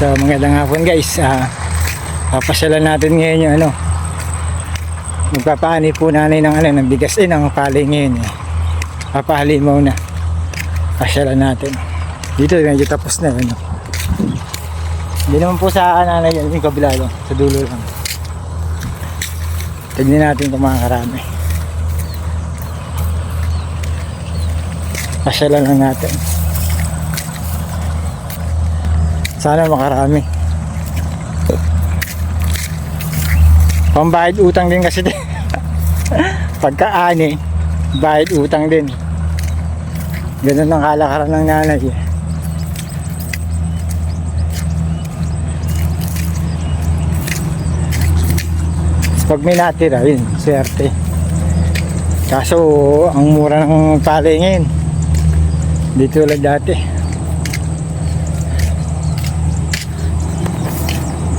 So magandang hapon guys. Ah, papasyalan natin ngayon yung ano. Magpapaani po nanay ng ano, ng bigas eh, ng pali ngayon eh. Papahali muna. Pasyalan natin. Dito medyo tapos na ano. Hindi naman po sa nanay yan, yung kabila lang, sa dulo lang. Tignan natin kung makakarami. Pasyalan lang natin. Sana makarami. Pambayad utang din kasi din. Pagkaani, bayad utang din. Ganun ang kalakaran ng nanay. eh. Pag may natira, yun, swerte. Kaso, ang mura ng pali ngayon. Di dati.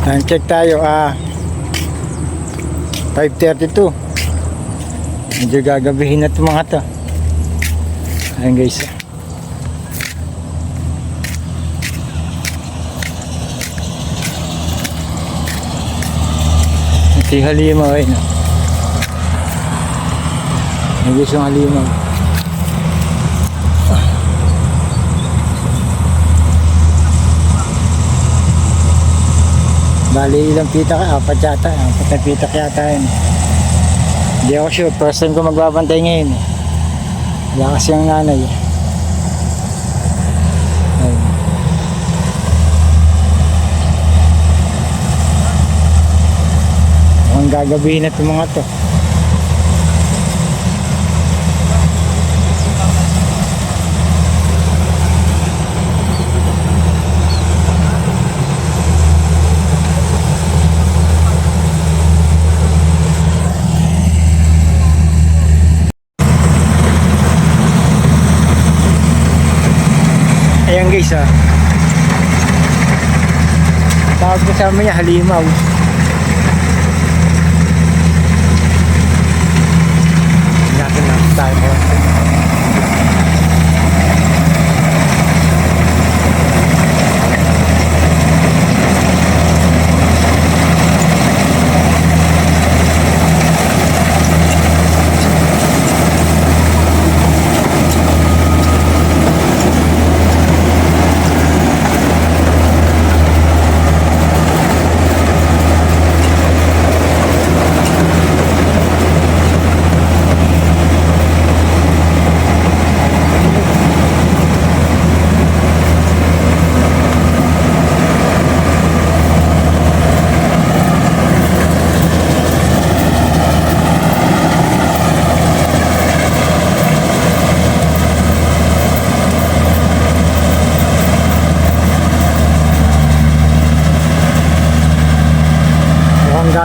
Time check tayo, ah, 5.32. Medyo gagabihin na itong mga to. Ayan guys. Ito yung halimaw eh. No? Yung halimaw. Bali ilang pita ka? Apat yata. Apat na pita yata yun. Hindi ako sure. First time ko magbabantay ngayon. Wala kasi ang nanay. Ayun. Ang gagabihin na itong mga to. Guys ah. Ko sa niya halimaw. Natin na tayo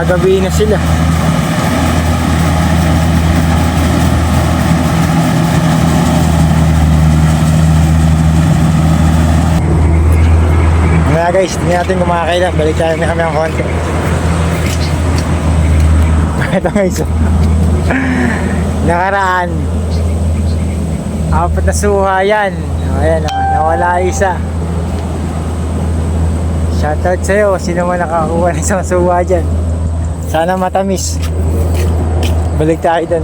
gagabihin na sila. Mga guys, tingnan natin kung makakailan. Balik tayo na kami ng konti. Ito guys. Nakaraan. Apat na suha yan. Ayan, oh, nawala isa. Shoutout sa'yo, sino man nakakuha ng isang suwa dyan. Sana matamis. Balik tayo dun.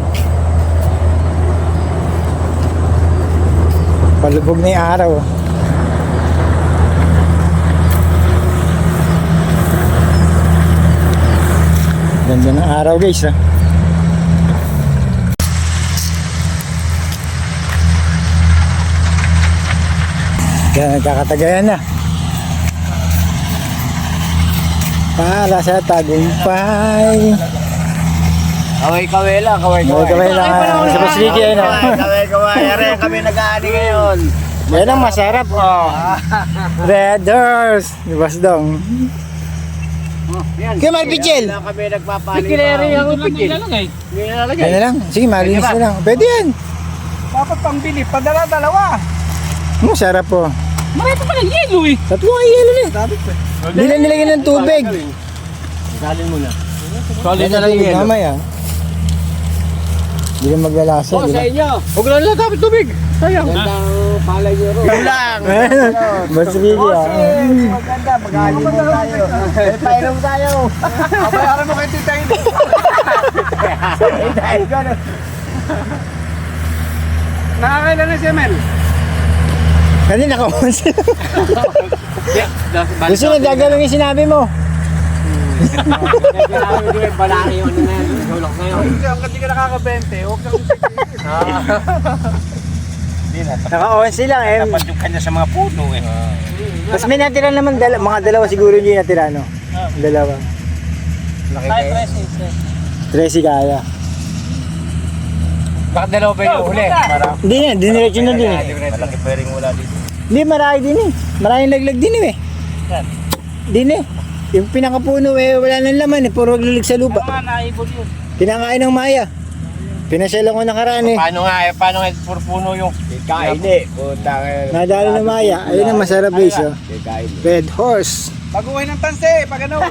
Palubog na yung araw. Ganda ng araw guys ah. Kaya nagkakatagayan na. Para sa tagumpay. Kaway kaway lang, kaway Kaway kaway lang, ah, sa Pasliki, eh, no? Kaway kaway, are kami nag-aani ngayon. Yan ang masarap oh. Red Horse. Di ba dong? Yan. Kaya may pichel. Kaya kami nagpapali. Kilere yung pichel. Nilalagay. Yan na lang. Sige, malinis na lang. Pwede yan. Dapat pambili, padala-dalawa. Masarap po. Marami pa pala yelo eh. Tatlo ay yelo na. Hindi lang nilagyan ng tubig. Dalin mo na. Kali na lang yelo. Mamaya. Hindi na maglalasa. Oh, sa inyo. Huwag lang lang dapat tubig. Sayang. Gandang palay niyo ro. Kulang! Mas video ah. Maganda, mag-alimon tayo. Painom tayo. Pabayaran mo kay Tita Ine. Eh, dahil ko na. Nakakailan na si Mel. Kanina ka Gusto na gagawin yung sinabi mo. Kailangan ko yung balaki yung ano na yan. Na yun. Kasi hanggang di ka nakaka-20, huwag kang Naka-11 lang eh. Dapat yung kanya sa mga puno eh. Tapos may natira naman, dala, mga dalawa siguro yung natira, no? Dalawa. Tracy kaya. Bakit dalawa pa yung huli? Hindi na, diniretso na din eh. Malaki pa rin wala dito. Hindi, marami din eh. Maraming laglag din eh. Din eh. Yung pinakapuno eh, wala nang laman eh. Puro laglag sa lupa. Mga naibon yun. Kinakain ng maya. Pinasyalan ko nakaraan eh. Paano nga eh, paano nga puro puno yung Kain eh. Nadalo ng maya. Ayun ang masarap. Kain. Red horse. Baguhin ng tanse, pag ano.